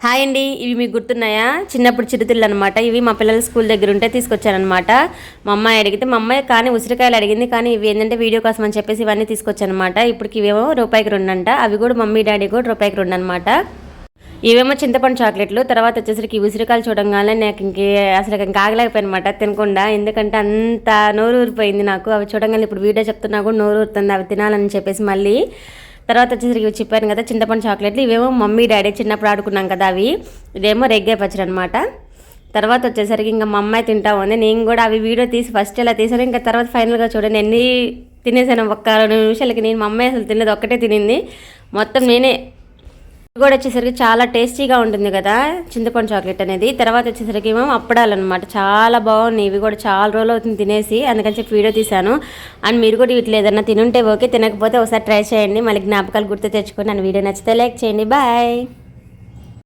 Hi అండి ఇవి మీకు గుర్తున్నాయా? చిన్నప్పుడు చిరుతిళ్ళు అనమాట ఇవి మా పిల్లల స్కూల్ దగ్గర ఉంటే తీసుకొచ్చానమాట మా అమ్మాయి అడిగితే మా అమ్మాయి కానీ ఉసిరికాయలు అడిగింది కానీ ఇవి ఏంటంటే వీడియో కోసం అని చెప్పేసి ఇవన్నీ తీసుకొచ్చానమాట ఇప్పటికి ఇవేమో రూపాయికి రెండు అంట అవి కూడా మమ్మీ డాడీ కూడా రూపాయికి రెండు అనమాట ఇవేమో చింతపండు చాక్లెట్లు. తర్వాత వచ్చేసరికి ఉసిరికాయలు చూడంగానే నాకు ఇంకే అసలు ఇంకా ఆగలేకపోయానమాట తినకుండా. ఎందుకంటే అంత నోరు ఊరిపోయింది నాకు. అవి చూడంగానే ఇప్పుడు వీడియో చెప్తున్నా కూడా నోరు ఊరుతుంది అవి తినాలని చెప్పేసి మళ్ళీ తర్వాత వచ్చేసరికి ఇవి చెప్పాను కదా చింతపండు చాక్లెట్లు. ఇవేమో మమ్మీ డాడీ చిన్నప్పుడు ఆడుకున్నాం కదా అవి. ఇదేమో రెగ్గే పచ్చడి అనమాట తర్వాత వచ్చేసరికి ఇంకా మా అమ్మాయి తింటా ఉంది. నేను కూడా అవి వీడియో తీసి ఫస్ట్ ఇలా తీసాను ఇంకా తర్వాత ఫైనల్గా చూడండి. ఎన్ని తినేసాను ఒక్క రెండు నిమిషాలకి. నేను మా అమ్మాయి అసలు తినేది ఒక్కటే తినింది. మొత్తం నేనే కూడా వచ్చేసరికి చాలా టేస్టీగా ఉంటుంది కదా చింతపండు చాక్లెట్ అనేది. తర్వాత వచ్చేసరికి ఏమో అప్పడాలు అనమాట చాలా బాగున్నాయి. ఇవి కూడా చాలా రోజులు అవుతుంది తినేసి అందుకని చెప్పి వీడియో తీశాను. అండ్ మీరు కూడా వీటిలో ఏదన్నా తినుంటే ఓకే తినకపోతే ఒకసారి ట్రై చేయండి. మళ్ళీ జ్ఞాపకాలు గుర్తు తెచ్చుకొని నన్ను వీడియో నచ్చితే లైక్ చేయండి. బాయ్.